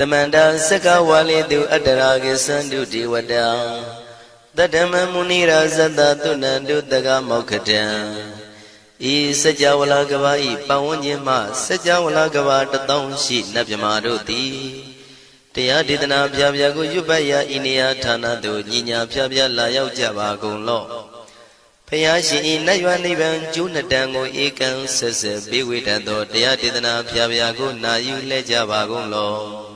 တမန္တာစကဝါလိတုအတ္တရာကိသန္တုဒေဝတံတတ္တမမုနိရာဇတသုဏန္တုတကမောက္ခတံဤစัจ java လာကဘာဤပဝန်းကျင်မှစัจ java လာကဘာတထောင်ရှိနတ်မြမာတို့သည်တရားဒေသနာပြပြကိုရွတ်ပတ်ရာဤနေရာဌာနသို့ညီညာပြပြလာရောက်ကြပါကုန်လော့ဖယားရှင်ဤနတ်ရွာနိဗ္ဗာန်ကျိုးနှစ်တန်ကိုဧကံဆက်ဆက်ပေးဝေတတ်သောတရားဒေသနာပြပြကိုနာယူလဲကြပါကုန်လော့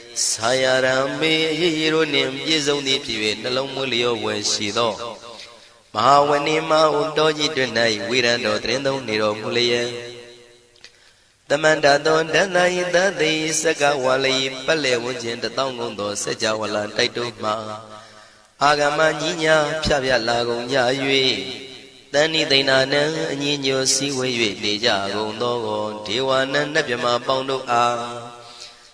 ဆာယရံမေအရေးရတို့နှင့်ပြည့်စုံသည်ဖြစ်၍နှလုံးမွေးလျောဝယ်ရှိသောမဟာဝဏိမဟုတော်ကြီးတွင်၌ဝိရံတော်တရင်သုံးနေတော်မူလျက်တမန္တသောဒန္တယိတသိစကဝါလိပက်လေဝန်းကျင်တထောင်ကုန်သောစัจ java လာတိုက်တို့မှာအာဂမညီညာဖြဖြလာကုန်ကြ၍တဏိသိဏနံအညီညွတ်စည်းဝေး၍နေကြကုန်သောဒေဝနံနတ်မြမပေါင်းတို့အား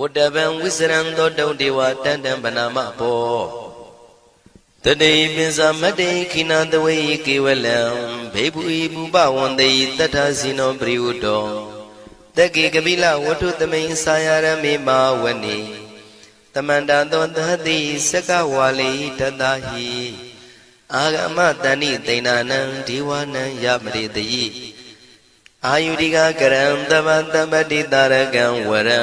ဝတ္တဗံဝိစရံသောတုံဒေဝတန်တံဗနာမဘောတတိပိစမတေခိနာတဝေကေဝလံဘေဘူဤပူပဝန္တေတထဇိနောပရိဝတ္တောတကေကပိလဝတ္ထုသမိန်စာယရမေမာဝနေတမန္တသောသတိစကဝါလိတတဟိအာဂမတဏိသိဏနံဒီဝနံယမရိတိအာယုရိကကရံတမတမတိတာရကံဝရံ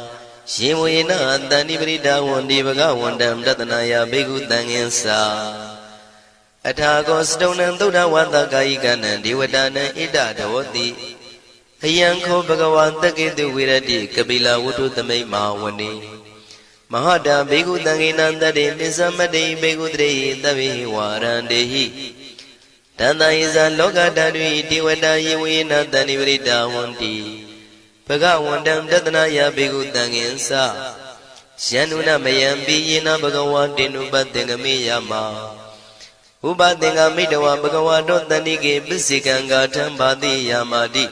ရှင်ဝေနတန္တိပရိဒါဝန္ဒီဘဂဝန္တံတတနာယဘိက္ခုတံငင်္စာအထာကောစတုံနံသုဒ္ဓဝါသကာယိကနံဒေဝတာနံဣဒဒေဝတိအယံခောဘဂဝါတကေတုဝိရတိကပိလဝတ္ထုသမိတ်မာဝနေမဟာတာဘေကုတံငေနံတတေပိသမတေဘေကုတရေသဗ္ဗေဝါရန္တေဟိတန္တယဇလောကဓာတုတိဝတယေဝေနတန္တိပရိတာဝန္တိ ဘဂဝန္တံတတနာယဘေကုတံငင်္စယန္နုနမယံပိယေနဘဂဝါတေနုပသင်္ကမေယမဥပသင်္ကမိတဝဘဂဝါတောတန္တိကေပစ္စေကံဂါထံဘာတိယာမာတိ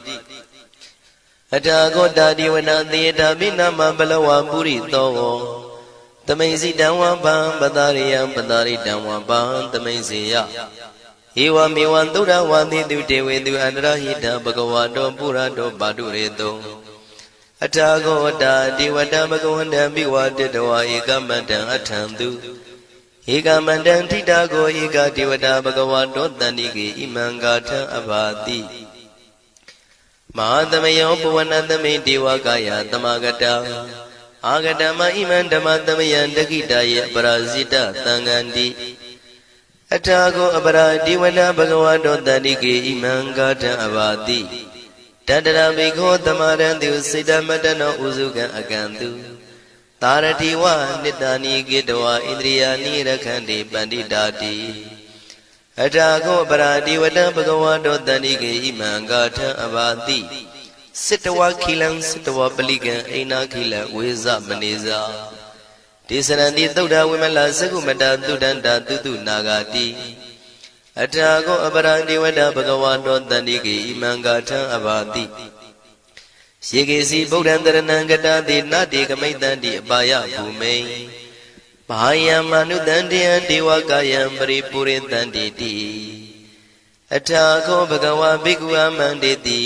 အထာဂောတာဒီဝနာသေတာမိနာမဘလဝပုရိသောတမိန်စီတံဝံပံပတာရိယံပတာရိတံဝံပံတမိန်စီယ ဧဝမေဝံသုဒ္ဓဝါတိတုတေဝေတုအန္တရဟိတဘဂဝါတောပုရတောပါတုရေတုံအထာဂောတာဒီဝတံဘဂဝန္တံမိဝတတဝါဧကမတံအထံတုဧကမန္တံထိတာကိုဧကဒေဝတာဘဂဝါတောတန္တိကေဣမံဂါထံအဘာတိမဟာသမယောပဝနသမိဒေဝကာယသမဂတအာဂတမဣမံဓမ္မသမယံတခိတယေပရာဇိတသံဃန္တိ အထာကိုအပရာဒီဝနဘဂဝတောတန္တိကေဣမံဂါထံအဘာတိတတရဘိခောသမရံတုစိတ္တမတနောဥစုကံအကံတုသာရတိဝနိတ္တနိကေတဝဣန္ဒြိယာနိရခန္တိပန္တိတာတိအထာကောပရာတိဝတံဘဂဝါတောတန္တိကေဣမံဂါထံအဘာတိစိတဝခိလံစိတဝပလိကံအိနာခိလံဝေဇမနေဇာ ဒေသရဏိသုဒ္ဓဝိမလသကုမတသုဒန္တာတုတုနာဂာတိအထာကောအပရာတိဝတံဘဂဝါတောတန္တိကေဣမံဂါထံအဘာတိယေကေစီဗုဒ္ဓံတရဏံကတာတိနတေကမိတ္တံတိအပါယဘူမိန်ဘာယံမနုတံတယံဒေဝကာယံပရိပုရိတံတိတိအထာခောဘဂဝါဘိက္ခုအမန္တေတိ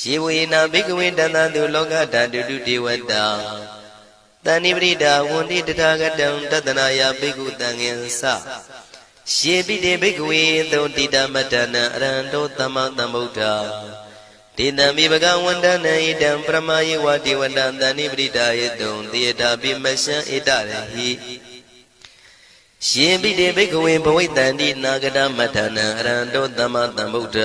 ယေဝေနာဘိက္ခဝေတန္တတုလောကဓာတုတုဒေဝတာ တဏိပရိဒာဝန္တိတထာဂတံတတနာယဘိက္ခုတံငင်္စရှေပိတေဘိက္ခဝေသောတိတမတ္တနံအရဟံတောသမ္မာသမ္ဗုဒ္ဓတေတံမိဘဂဝန္တနံဣတံပရမယေဝတိဝတံတဏိပရိဒါယေတုံတေတာပိမရှံဣတရဟိရှင်ပိတေဘိက္ခဝေဘဝိတန္တိနာဂတမထနံအရဟံတောသမ္မာသမ္ဗုဒ္ဓ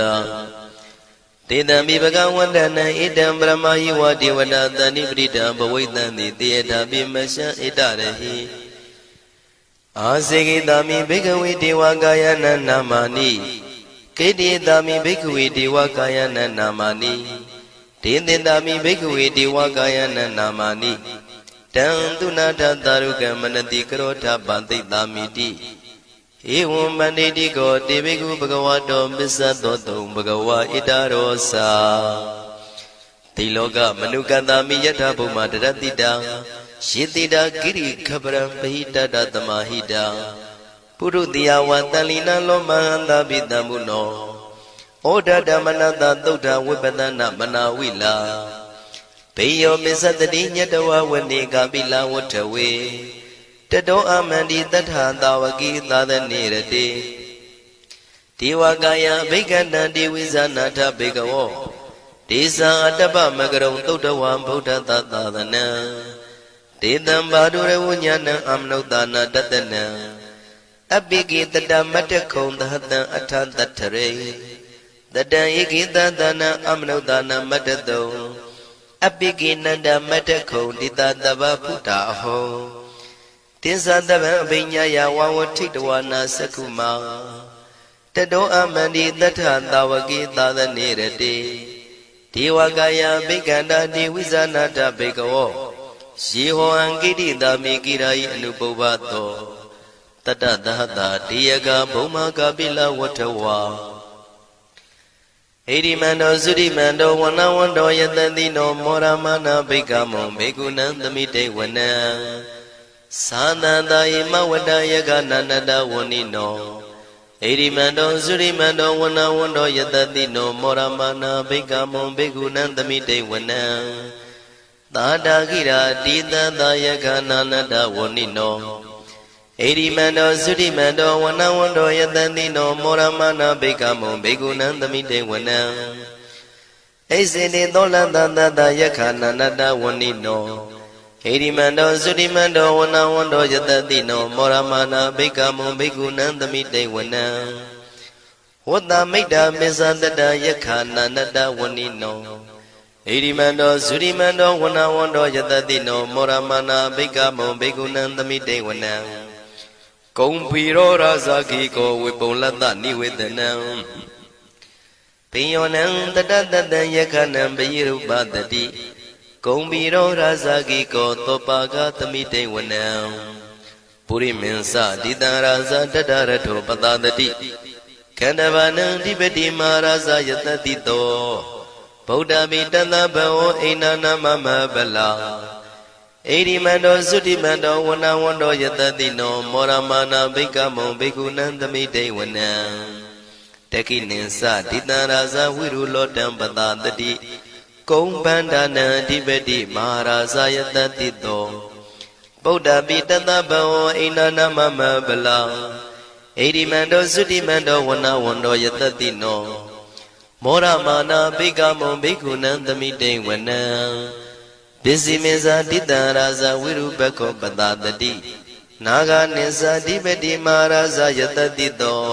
တေတံမိဘဂဝန္တနံဣတံပရမယေဝတိဝတံတဏိပရိဒါဘဝိတန္တိတေတာပိမရှံဣတရဟိအာစေကိတာမိဘိက္ခဝေဒေဝကာယနာနာမာနိကေတိတာမိဘိက္ခဝေဒေဝကာယနနာမာနိဒေသင်တာမိဘိက္ခဝေဒေဝကာယနနာမာနိတံသူနာထသာရုကမနတိကရောထပန္တိတာမိတိ ဧဝံမန္တိတိကောတေဘိက္ခုဘဂဝါတောပစ္စသောတုံဘဂဝါဣတရောစာတိလောကမနုကတာမိယထဘုမတရတိတံယေတိတာကိရိခပရံပဟိတတသမာဟိတာပုရုတိယဝတလီနလောမဟန္တာပိတံဘုနောဩဒဓမ္မနတသုဒ္ဓဝိပဒနာမနာဝိလာဘေယောမစ္စတတိညတဝဝနေကပိလဝထဝေ တတောအမန္တိတထသာဝကိသာသနေရတိဒေဝကာယဘိက္ခန္တံဒေဝိဇာနာထဘေကဝောဒေသံအတ္တပမကရုံသုတ်တဝံဗုဒ္ဓသာသနံဒေတံဘာဒုရဝဉာဏံအမနုဿာနာတတနံအပိကိတတမတ္တခုံသဟတံအထတထရေတတံဧကိတသနာအမနုဿာနာမတ္တတုံအပိကိနန္ဒမတ္တခုံတိတတဗဗုဒ္ဓအဟော တင်္သတဗံအပိညာယဝဝထိတဝနာသကုမာတတောအမန္တိတထသာဝကိသာသနေရတိဒေဝကာယဘိက္ခန္တာဒေဝိဇာနာတဘေကဝောယေဟောအံကိတိတာမိကိရာယအနုပုဗ္ဗသောတတသဟတာတေယကဘုံမာကပိလဝထဝါဣရိမန္တောသုရိမန္တောဝနဝန္တောယတတိနောမောရမနာဘိကမောဘေကုဏံသမိတေဝနံ သာနန္တယမဝတ္တယကနန္တဝဏိနောဣရိမန္တောသုရိမန္တောဝနဝန္တောယတတိနောမောရမနာဘိကမောဘေကုဏံသမိတေဝနံသာတာခိရာတိတသယကနာနတဝဏိနောဣရိမန္တောသုတိမန္တောဝနဝန္တောယတန်တိနောမောရမနာဘိကမုံဘေကုဏံသမိတေဝနံဣစေတိသောလတတတယခာနာနတဝဏိနော ဣရိမန္တောသုတိမန္တောဝနဝန္တောယတတိနောမောရမနာဘိကမုံဘေကုဏံသမိတေဝနံဝတ္တမိတ်တာမစ္ဆတတယခာနာနတဝဏိနောဣရိမန္တောဇုရိမန္တောဝနဝန္တောယတတိနောမောရမနာဘိကမုံဘေကုဏံသမိတေဝနံကုံဖီရောရာဇာခိကောဝေပုံလတ္တနိဝေဒနံပိယောနံတတတတံယခနံပယိရုပတတိ ကုံဖီရောရာဇာခိကောသောပါကသမိတေဝနံပုရိမင်းစတိတံရာဇာတတရထောပတတတိခန္ဓဗာနံဒီပတိမာရာဇာယတတိတောဗုဒ္ဓမိတသဘဝအိနာနာမမဗလာဣရိမန္တောသုတိမန္တောဝနဝန္တောယတတိနော မောရမာနာဘိကမုံဘိက္ခုနံသမိတေဝနံတကိနိသဒိတံရာဇဝိရုလောတံပတာတတိ ကုံဗန္ဒနံအဓိပတိမဟာရာဇယတတိတောဗုဒ္ဓပိတသဘဝအိနာနာမမဗလာဣရိမန္တောသုတိမန္တောဝနဝန္တောယတတိနောမောရမာနာဘိကမုံဘိက္ခုနံသမိတေဝနံပစ္စည်းမေဇာတိတံရာဇဝိရုပခောပတတတိနာဂာနိဇာတိပတိမာရာဇယတတိတော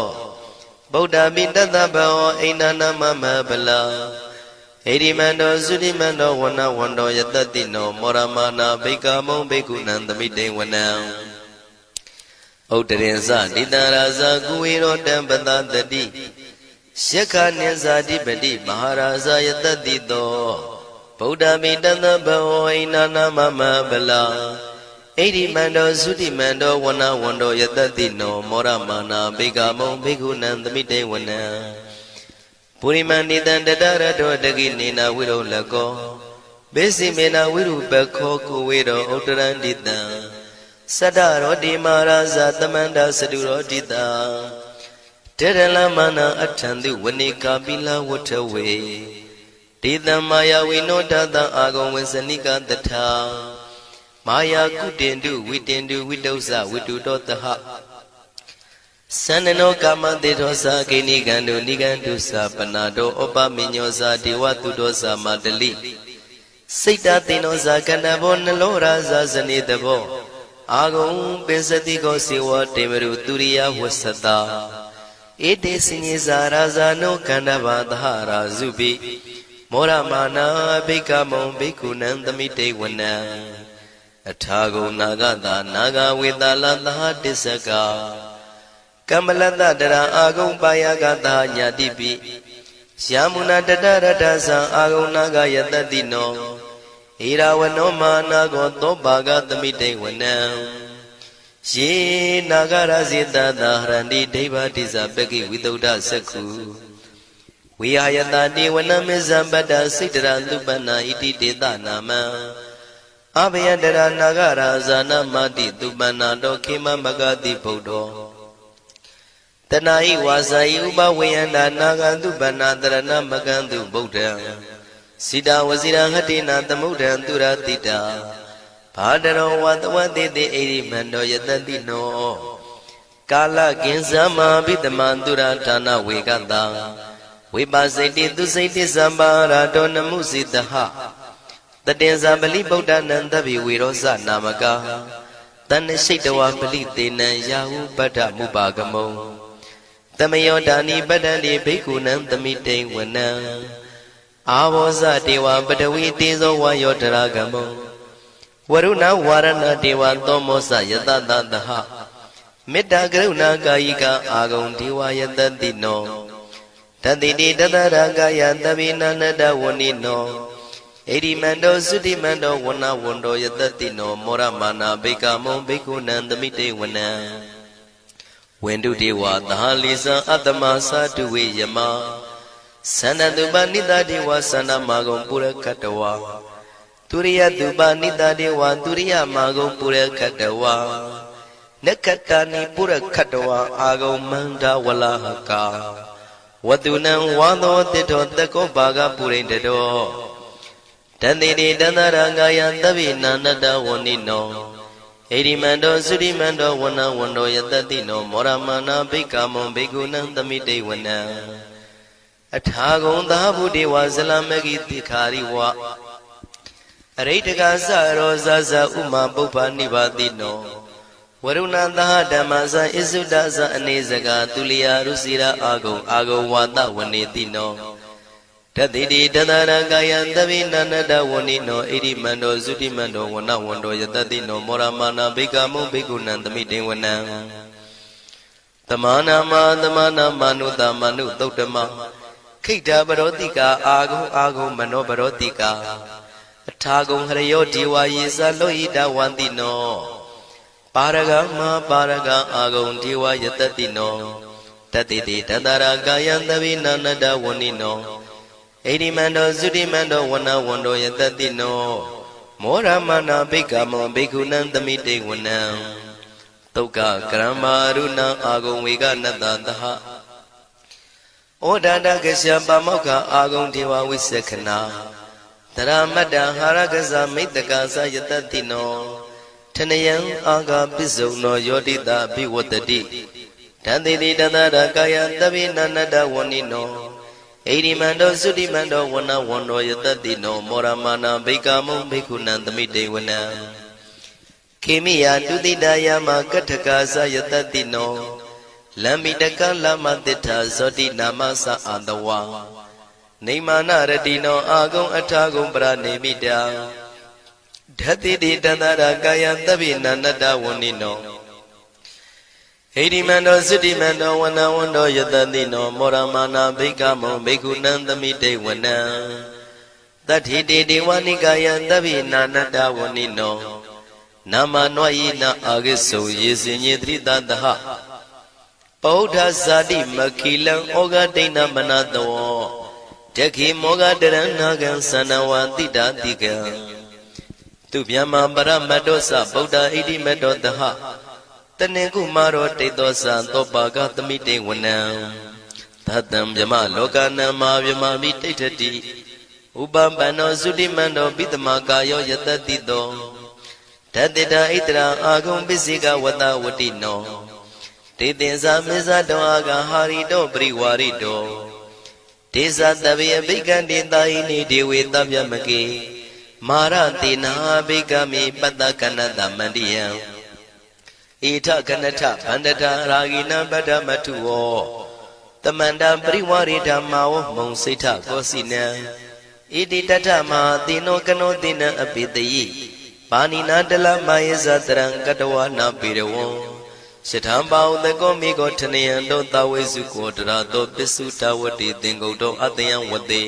ဗုဒ္ဓမိတတဘောအိန္ဒနာမမဗလာ ဣရိမန္တောသုတိမန္တောဝနဝန္တောယတတိနောမောရမာနာဘိကမုံဘိက္ခုနံသမိတေဝနံဥဒ္ဒရင်ဇတိတံရာဇကုဝေရောတံပတတတိရှက္ခနိဇာတိပတိမဟာရာဇယတတိတောဗုဒ္ဓမိတသဘဝိနာနာမမဗလာဣတိမန္တောသုတိမန္တောဝနဝန္တောယတတိနောမောရမာနာဘေကမုံဘေကုဏံသမိတေဝနံ ပုရိမန္တိတံတတရတောတကိနေနာဝိရုလကောဘေစီမေနာဝိရုပခောကုဝေရောဥတ္တရန္တိတံသတ္တရောတိမာရာဇသမန္တာစတုရောတိတံတေရလမနာအထံသူဝနေကာပိလဝထဝေဒေတံမာယဝိနောတတံအာဂုံဝေစနိကတထာမာယာကုတင်တုဝိတင်တုဝိတုဇဝိတုတောတဟ သန္နနောကာမတေသောသာဂိနိကံတုနိကံတုသာပနာတောဩပမညောသာဒေဝတုတောသာမတလိစိတ်တသိနောသာကန္နဘောနလောရာဇာဇနေတဘောအာဂုံပင်စတိကောစေဝတေမရုသူရိယဝဆတာဧတေစညေဇာရာဇာနောကန္နဘာသဟရာဇုပိမောရမာနာဘိကမုံဘိက္ခုနံသမိတေဝနံအထာဂုံနာဂတာနာဂဝေတာလသဟတစ္စက ကမ္မလတတရာအာဂုံပါယကတာညာတိပိယာမုနာတတရတသံအာဂုံနာဂယတတိနောဣရာဝနောမာနာကောသောပါကသမိတေဝနံယေနာဂရဇိတသာဟရန္တိဒိဗ္ဗတိဇပကိဝိတုဒ္ဓစက္ခုဝိဟာယတတိဝနမေဇံပတ္တစိတရသုပနာဣတိတေတနာမံအဘယတရနာဂရာဇာနမတိသူပနာတောခေမမဂတိဗုဒ္ဓော တဏှာဤဝါစာဤဥပဝေယန္တာနာဂန္တုပဏတရဏမကန္တုဗုဒ္ဓံစိတာဝစီရဟတိနာသမုဒ္ဒံသူရတိတာဘာတရောဝတဝတိတိအိရိမန္တောယတတိနောကာလကင်္စမဘိတမန္တုရဌာနဝေကတံဝိပါစိတ်တိသူစိတ်တိသံပါရာတောနမှုစိတဟတတင်္ဇာပလိဗုဒ္ဓနံတဗိဝေရောဇနာမကာတဏ္ဏရှိတဝပလိတေနံယာဟုပတ္ထမုပါကမုံ တမယောဒာနိပတ္တန္တိဘိက္ခုနံသမိတိဝနံအာဘောဇတေဝပတဝီတေဇောဝါယောတရာကမောဝရုဏဝါရဏတေဝသောမောစယတတသဟမေတ္တာကရုဏာကာယိကအာဂုံဒေဝယတတိနောတတိတိတတရာကာယတပိနန္တဝဏိနောဣရိမန္တောသုတိမန္တောဝဏဝန္တောယတတိနောမောရမာနာဘိကမောဘိက္ခုနံသမိတေဝနံ ဝန္တုတေဝသာလိသံအတ္တမသာတုဝေယမသန္တတုပနိတတေဝသန္တမာဂုံပုရခတဝါသူရိယတုပနိတတေဝသူရိယမာဂုံပုရခတဝါနက္ခတာနိပုရခတဝါအာဂုံမန္တဝလဟကာဝတုနံဝါသောတိတောတကောဘာဂပုရိန္တတောတန်တိတိတန္တရာဂာယသဗ္ဗိနာနတဝဏိနော ဣရိမန္တောသုရိမန္တောဝနဝန္တောယတတိနောမောရမနာဘိက္ခမောဘိက္ခုနံသမိတေဝနံအထာဂုံသာဗုဒေဝဇလမဂိတိခာရိဝအရိတကသရောဇဇဥမာပုပ္ပနိဗာတိနောဝရုဏသဟဓမ္မဇဣစုဒဇအနေစကာသူလျာရုစီရာအာဂုံအာဂုံဝါဒဝနေတိနော တတိတိတတရကာယံသဗိနန္တဝဏိနောဣရိမန္တောသုတိမန္တောဝနဝန္တောယတတိနောမောရမာနာဘိကမုဘိကုဏံသမိတေဝနံတမနာမသမနာမနုတမနုသုတ်တမခိတ္တပရောတိကာအာဂုံအာဂုံမနောပရောတိကာအထာဂုံဟရယောဒေဝယေဇလောဣတဝန္တိနောပါရဂမပါရဂအာဂုံဒေဝယတတိနောတတိတိတတရာကာယံသဗိနန္တဝဏိနော ဣတိမန္တောသုတိမန္တောဝနဝန္တောယတတိနောမောရမနာဘိက္ခမောဘိက္ခုနံသမိတေဝနံတုတ်ကကရမရုဏအာဂုံဝေကနတ္တသဟဩဒန္တကရှပါမောက္ခအာဂုံဒေဝဝိသခနာတရမတ္တဟာရကဇမိတ္တကာသယတတိနောထနယံအာဂပစ္စုံနောယောတိတာဘိဝတ္တိတန်တိတိတတရကာယတပိနန္တဝဏိနော ဣရိမန္တောသုတိမန္တောဝနဝန္တောယတတိနောမောရမာနာဘိကာမုံဘိက္ခုနံသမိတေဝနံခေမိယတုတိတယမကထကာသယတတိနောလမ္မိတကလမတိထာဇောတိနာမသအာတဝါနေမာနရတိနောအာဂုံအထာဂုံပရနေမိတာဓတ္တိတိတန္တရာကာယသဗ္ဗိနန္တဝဏိနော ဟိတိမန္တောသုတိမန္တောဝနဝန္တောယတတိနောမောရမာနာဘိကမောဘိက္ခုနံသမိတေဝနံတတ္ထိတေဒေဝနိကာယသဗ္ဗိနာနတဝဏိနောနာမနောယိနာအာဂိစုယေစင်ညေသတိတတဟပောဓဇာတိမခိလံဩဃဒိဏမနတောတခိမောဃတရဏကံသနဝတိတာတိကံသူမြမပရမတ္တောသဗုဒ္ဓဣတိမတ္တောတဟ တနေကုမာရောတိတောသံသောပါကသမိတေဝနံသတ္တံမြမလောကနံမာမြမမိတိဋ္ဌတိဥပပန္နောသုတိမန္တောပိတမကာယောယတတိတောတတိတာဣတရာအာဂုံပစ္စေကဝတဝတိနောတေသင်္ဇာမေဇတောအာဂဟာရိတောပရိဝါရိတောဒေဇတဗေအဘိကံတေတာဟိနိဒေဝေတဗျမကေမာရတေနာဘိကမိပတ္တကနတမန္တိယံ ဣထကနထဗန္တတာရာဂိနပတ္တမထုဝောတမန္တပရိဝရိဓမ္မာဝမုံစိဋ္ဌကောစီနံဣတိတထမဟာတိနောကနောတိနံအပိတယိပါဏိနာတလမယေဇတရံကတဝနာပေရဝံရှထံပါဥတကောမိကောထနယံတောတဝေစုကောတရာတောပစ္စုတဝတိသင်္ကုတ်တောအတယံဝတေ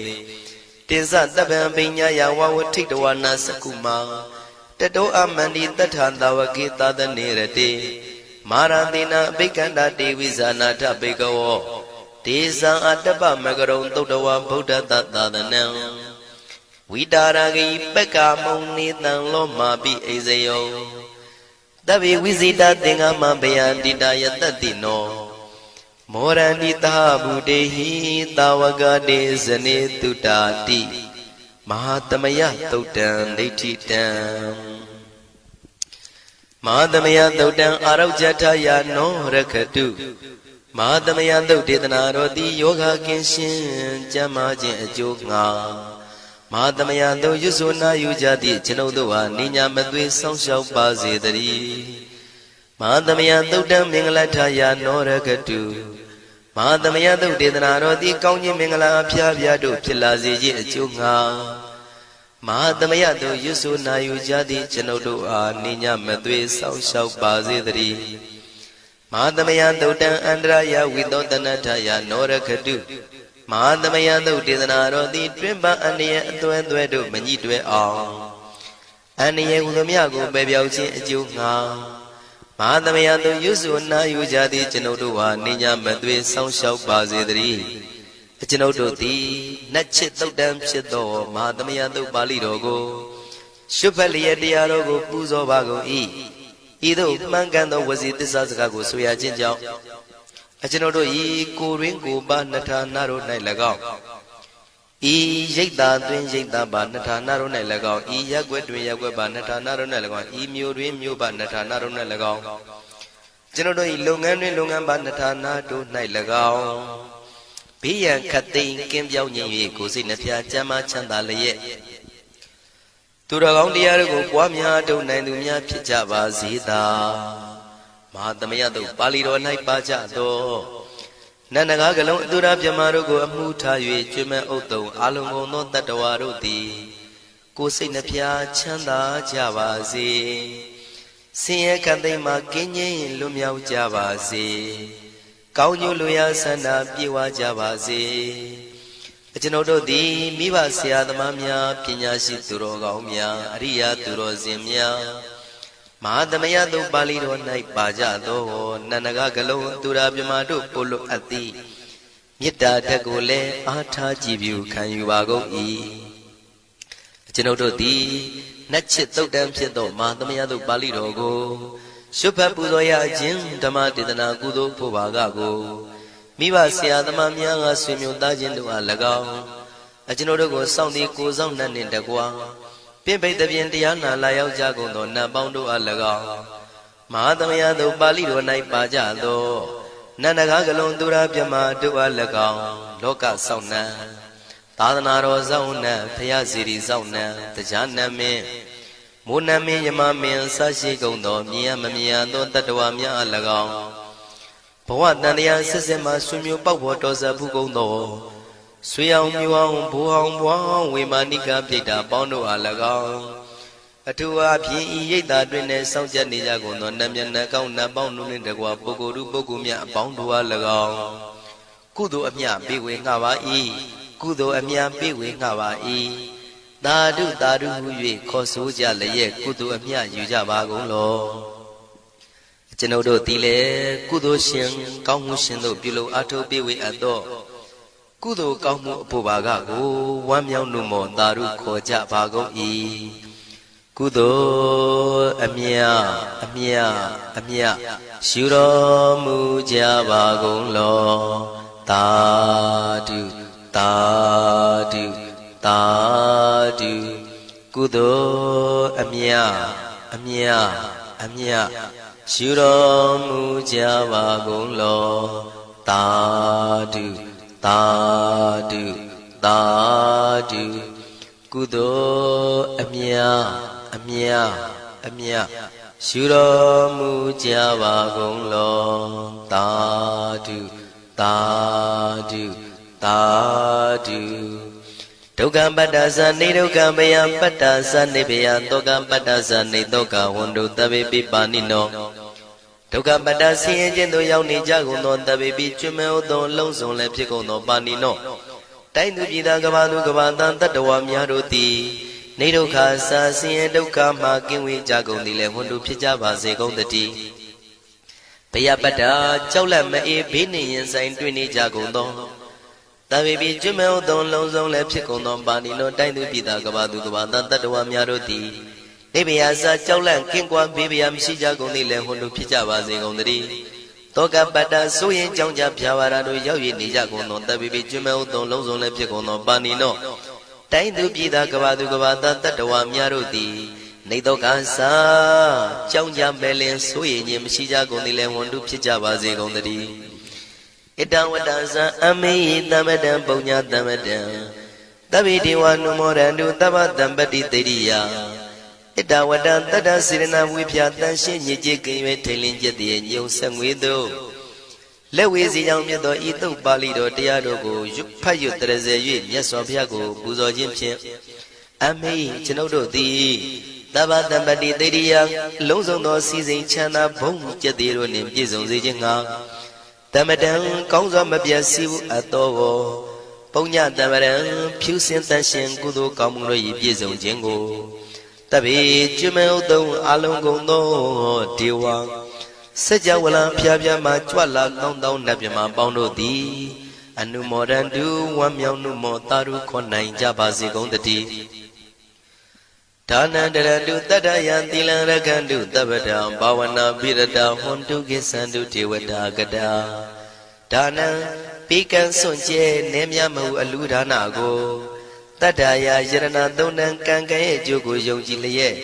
တင်္စတပံပိညာယဝဝထိတဝနာစကုမာ တတောအမန္တိတထာတဝကေသာသနေရတေမာရတိနာအဘိကန္တာတေဝိဇာနာထဘေကဝောဒေဇံအတ္တပမကရုံသုတ်တဝဗုဒ္ဓတသာသနံဝိတာရဂိပက္ကာမုံနေတံလောမာပိအိဇယောတဗေဝိဇိတသင်္ဃမဘယန္တိတယတတိနောမောရဏိတာဘူတေဟိတာဝကတေဇနေတုတာတိမဟာသမယသုတ်တံဒိဋ္ဌိတံ မဟာသမယသုတ်တံအာရောဇထယာနောရခတုမဟာသမယသုတ်ဒေသနာတော်သည်ယောဂကင်းရှင်းကျမ်းမာခြင်းအကျိုးငါမဟာသမယသုတ်ရွဆိုနာယူကြသည့်ကျွန်ုပ်တို့ဟာနိညာမသွေဆောင်းလျှောက်ပါစေတည်းမဟာသမယသုတ်တံမင်္ဂလထယာနောရခတုမဟာသမယသုတ်ဒေသနာတော်သည်ကောင်းခြင်းမင်္ဂလာအဖျားဖျားတို့ဖြစ်လာစေခြင်းအကျိုးငါ မဟာသမယတို့ရွဆိုနာယူကြသည့်ကျွန်ုပ်တို့အားနိညာမသွေဆောင်းလျှောက်ပါစေတည်းမဟာသမယသုတ်တံအန္တရာယဝိသောတနထယာနောရခတုမဟာသမယသုတ်ဒေသနာတော်သည်တွင်ပအန္တရာအသွဲသွဲတို့မညှိတွဲအောင်အန္တရာဟူသည်မြကိုပယ်ပြောက်ခြင်းအကျိုးငါမဟာသမယသို့ရွစုနာယူကြသည်ကျွန်ုပ်တို့ဟာနေညာမသွေဆောင်းလျှောက်ပါစေတည်း ကျွန်ုပ်တို့သည်နတ်ချစ်တုတ်တံဖြစ်သောမဟာသမယသုတ်ပါဠိတော်ကိုရှုဖက်လျက်တရားတော်ကိုပူဇော်ပါကုန်၏ဤသို့မှန်ကန်သောဝစီသစ္စာစကားကိုဆိုရခြင်းကြောင့်အကျွန်ုပ်တို့ဤကိုရင်းကိုပါနှထာနာတို့၌၎င်းဤရိတ်တာတွင်ရိတ်တာပါနှထာနာတို့၌၎င်းဤရက်ွက်တွင်ရက်ွက်ပါနှထာနာတို့၌၎င်းဤမြို့တွင်မြို့ပါနှထာနာတို့၌၎င်းကျွန်တော်တို့ဤလုပ်ငန်းတွင်လုပ်ငန်းပါနှထာနာတို့၌၎င်း ဘေးရန်ခတ်သိမ်းကင်းပြောင်းခြင်း၍ကိုယ်စိတ်နှဖျားချမ်းသာချမ်းသာလျက်သူတော်ကောင်းတရားတို့ကိုပွားများတုံနိုင်သူများဖြစ်ကြပါစေသာမဟာသမယတို့ပါဠိတော်၌ပါကြသောနန္ဒကားကလုံးအတုရပြမတို့ကိုအမှုထား၍ကျွမ်းမဲ့ဥတုံအာလုံကုန်သောတတ္တဝါတို့သည်ကိုယ်စိတ်နှဖျားချမ်းသာကြပါစေဆင်းရဲကံသိမ်းမှကင်းငြိမ်းလွတ်မြောက်ကြပါစေ ကောင်းကျိုးလူရဆန္ဒပြေဝကြပါစေအကျွန်ုပ်တို့သည်မိဘဆရာသမားများပညာရှိသူတော်ကောင်းများအရိယာသူတော်စင်များမဟာသမယတုပါဠိတော်၌ပါကြသောနန္ဒကကလုံးသူရာမြမတို့ပို့လို့အပ်သည်မေတ္တာဓာတ်ကိုလည်းအားထားကြည်ပြုခံယူပါကုန်၏ကျွန်ုပ်တို့သည်နတ်ချစ်တုတ်တန်းဖြစ်သောမဟာသမယတုပါဠိတော်ကို ရှုဖတ်ပူဇော်ရခြင်းဓမ္မဒေသနာကုသိုလ်ဖို့ပါကကိုမိဘဆရာသမားများကဆွေမျိုးသားချင်းတို့အား၎င်းအကျွန်ုပ်တို့ကိုစောင့်တည်ကိုဆောင်နှံ့နှင့်တကွာပြင့်ပိတ်သဖြင့်တရားနာလာရောက်ကြကုန်သောနတ်ပေါင်းတို့အား၎င်းမဟာသမယသို့ပါဠိတော်၌ပါကြသောနန္ဒကားကလုံးသူရာပြမတို့အား၎င်းလောကဆောင်နှံသာသနာတော်ဆောင်နှံဖရာစီရီဆောင်နှံတရားနမင်း မိုးနမင်းယမမင်းဆရှိကုန်သောမြင်ရမမြင်ရသောတတ္တဝါများအား၎င်းဘဝတန်တရားဆက်ဆက်မှဆွေမျိုးပေါက်ဖို့တော်စပ်ဘူးကုန်သောဆွေအောင်မြူအောင်ဘူအောင်ဘွားဝေမာနိကပြိတ္တာပေါင်းတို့အား၎င်းအထူးအားဖြင့်ဤရိတ်တာတွင်နဲ့စောင့်ကြနေကြကုန်သောနတ်မြတ်နတ်ကောင်းနတ်ပေါင်းတို့နှင့်တကွာပုဂ္ဂိုလ်တို့ပုဂ္ဂိုလ်များအပေါင်းတို့အား၎င်းကုသိုလ်အမြပေးဝေငှပါ၏ကုသိုလ်အမြပေးဝေငှပါ၏ သာဓုသာဓုဟု၍ခေါ်ဆိုကြလျက်ကုသိုလ်အမြယူကြပါကုန်လောကျွန်ုပ်တို့သည်လည်းကုသိုလ်ရှင် ကောင်းမှုရှင်တို့ပြုလို့အထုပ်ပေးဝေအပ်သောကုသိုလ်ကောင်းမှုအဖို့ပါကကိုဝမ်းမြောက်နှုမောသာဓုခေါ်ကြပါကုန်၏ကုသိုလ်အမြအမြအမြရှုတော်မူကြပါကုန်လောသာဓုသာဓု သာဓုကုသိုလ်အမြအမြအမြရှုတော်မူကြပါကုန်လောသာဓုသာဓုသာဓုကုသိုလ်အမြအမြအမြရှုတော်မူကြပါကုန်လောသာဓုသာဓုသာဓု ဒုက္ခပတ္တသနေဒုက္ခဘယပတ္တသနေဘယတောကပတ္တသနေတောကဝန္တုတဗေပိပါဏိနောဒုက္ခပတ္တဆင်းရဲခြင်းသို့ရောက်နေကြကုန်သောတဗေပိကျွမဲဥသောလုံးစုံလည်းဖြစ်ကုန်သောပါဏိနောတိုင်းသူပြည်သားကဘာသူကဘာတန်တတ္တဝါများတို့သည်နေဒုက္ခစာဆင်းရဲဒုက္ခမှကင်းဝေးကြကုန်သည်လည်းဝန္တုဖြစ်ကြပါစေကုန်တည်းဘယပတ္တကြောက်လန့်မအေးဘေးနှင့်ရင်ဆိုင်တွေ့နေကြကုန်သော တဗေပိကျွမဲဥသောလုံးစုံလည်းဖြစ်ကုန်သောပါဏိနောတိုင်းသူပြည်သားကဘာသူကဘာတန်တတ္တဝါများတို့သည်နေဗျာစာကြောက်လန့်ကင်းကွာဘေးဗျာမရှိကြကုန်သည်လည်းဟွန်တို့ဖြစ်ကြပါစေကုန်သတည်းတောကပတ္တဆိုရင်ကြောင့်ကြဖြာဝါရတို့ရောက်ရည်နေကြကုန်သောတပိပိကျွမဲဥသုံလုံးစုံလည်းဖြစ်ကုန်သောပါဏိနောတိုင်းသူပြည်သားကဘာသူကဘာသားတတ္တဝါများတို့သည်နေတော့ကစားကြောင့်ကြမဲ့လင်ဆိုရင်ခြင်းမရှိကြကုန်သည်လည်းဝန်တုဖြစ်ကြပါစေကုန်သတည်း ဣတံဝတ္တဇံအမေယသမတံပုံညာသမတံတဗ္ဗေဒေဝနုမောရန္တုတဗ္ဗတံပတိတေရိယဣတဝတ္တတတ္တစေရနာဝိဖြာတန်ရှင်းညစ်ကြေးကင်၍ထိန်လင်းကျက်တည်းညုံဆက်ငွေတို့လက်ဝေစီကြောင့်မြတ်သောဤတုတ်ပါဠိတော်တရားတို့ကိုရွတ်ဖတ်ရွတ်တရစေ၍မြတ်စွာဘုရားကိုပူဇော်ခြင်းဖြင့်အမေကျွန်ုပ်တို့သည်တဗ္ဗတံပတိတေရိယလုံးစုံသောစီစဉ်ချမ်းသာဘုံကျက်တည်းတို့နှင့်ပြည့်စုံစေခြင်းငှာ တမတံကောင်းစွာမပြတ်စီဘူးအတော်ကိုပုံညတမရံဖြူစင်တန်ရှင်ကုသိုလ်ကောင်းမှုတို့၏ပြည့်စုံခြင်းကိုတပိကျွမေဥတုံအလုံးကုန်သောဒေဝစัจ java လံဖျားဖျားမှကြွလာကောင်းသောနတ်မြမပေါင်းတို့သည်အနုမောဒန္တုဝမ်းမြောက်နုမောတာရုခွန်နိုင်ကြပါစေကုန်တည်း ဒါနန္တရတုတတ္တယံသီလံရကန္တုတပ္ပတံဘာဝနာပိရတဟွန်တုကိသန္တုဒေဝတာကတာဒါနံပိကံစွန့်ကျဲနေမြမဟုအလူဒါနကိုတတ္တရာယရဏသုံးတန်ကံကံရဲ့အကျိုးကိုယုံကြည်လျက်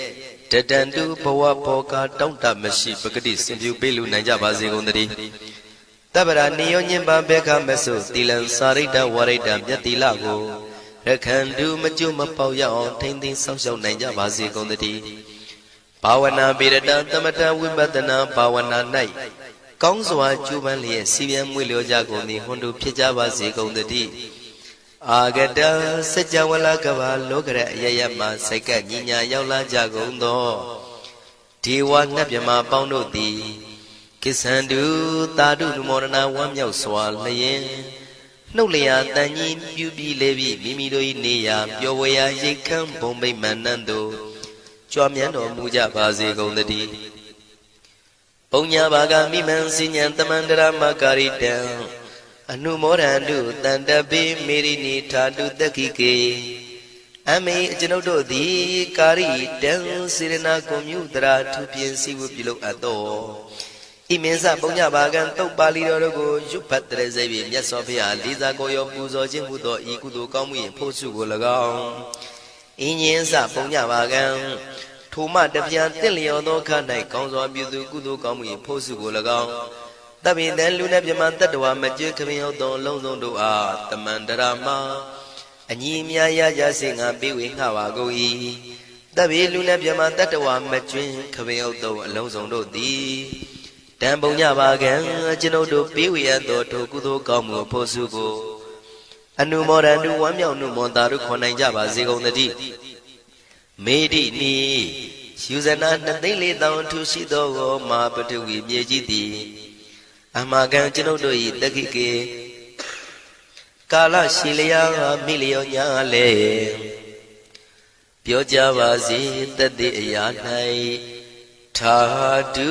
တတန်တုဘဝဘောကတောင့်တမရှိပဂတိစင်ပြူပေးလူနိုင်ကြပါစေကုန်သတည်းတပ္ပရာနိယောညင်ပဘေခမဆုသီလံစာရိတ္တဝရိတ္တမြတ်တိလကို ရခန္တုမကျွမပေါရအောင်ထိမ့်သိမ်းဆောက်ရှောက်နိုင်ကြပါစေကုန်သတည်းဘာဝနာပိရတသမထဝိပဿနာဘာဝနာ၌ကောင်းစွာကျူးပန်းလျက်စီပြန်မွေလျောကြကုန်သည်ဟွန်တို့ဖြစ်ကြပါစေကုန်သတည်းအာဂတစัจ java လကဘာလောကရအယယမစိတ်ကညီညာရောက်လာကြကုန်သောဒေဝနတ်မြမပေါင်းတို့သည်ကိစ္ဆန္တုတာတုနမောရဏဝမ်းမြောက်စွာလျင် နှုတ်လျာတန်ကြီးပြူပြီးလေပြီးမိမိတို့၏နေရာပျော်ဝေရာရိတ်ခမ်းဘုံမိတ်မန္နန်တို့ကြွားမြန်းတော်မူကြပါစေကုန်သတည်းပုံညာဘာကမိမံစဉ္ဉံတမန္တရမကာရိတံအနုမောဒန္တုတန်တပိမေရိနိထာတုတက္ခိကေအမေအကျွန်ုပ်တို့သည်ကာရိတံစေရနာကွန်မြူတရာထူပြင်းစည်းဝပြုလုပ်အပ်သော ဣမင်းစပုံညဘာကံတုတ်ပါဠိတော်တို့ကိုရွတ်ဖတ်တဲ့စေပြီးမြတ်စွာဘုရားလေးစားကိုရောပူဇော်ခြင်းမှုသောဤကုသိုလ်ကောင်းမှု၏ဖို့စုကို၎င်းအင်းရင်စပုံညဘာကံထိုမှတပြန်တင့်လျော်သောခါ၌ကောင်းစွာပြုသူကုသိုလ်ကောင်းမှု၏ဖို့စုကို၎င်းတပိတံလူနဲ့မြမတတ္တဝမကျွေးခမင်းဟုတ်သောလုံးစုံတို့အားတမန္တရာမအညီမြာရကြစေငါပေးဝေငှပါကုန်၏တပိလူနဲ့မြမတတ္တဝမကျွေးခမင်းဟုတ်သောအလုံးစုံတို့သည် တံပုံညပါကံကျွန်ုပ်တို့ပေးဝေရသောထိုကုသိုလ်ကောင်းမှုဖို့စုကိုအနုမောဒန္တုဝမ်းမြောက်နှုမောတာတို့ခွန်နိုင်ကြပါစေကုန်သတည်းမေတိနီယူဇနာနှစ်သိန်းလေးတောင်ထူရှိသောမာပတဝီမြေကြီးသည်အမှားကံကျွန်ုပ်တို့၏တက္ခိကေကာလရှိလျာမိလျောညာလေပြောကြပါစေတတိအရာ၌ ထာတု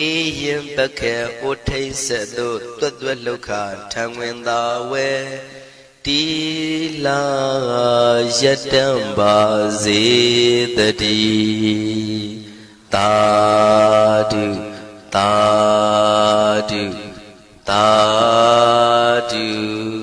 အေယံပခေဩထိတ်ဆက်တို့တွတ်တွတ်လောက်ခထံဝင်သာဝဲတီလာယတံပါစေတတိတာတုသာဓုသာဓု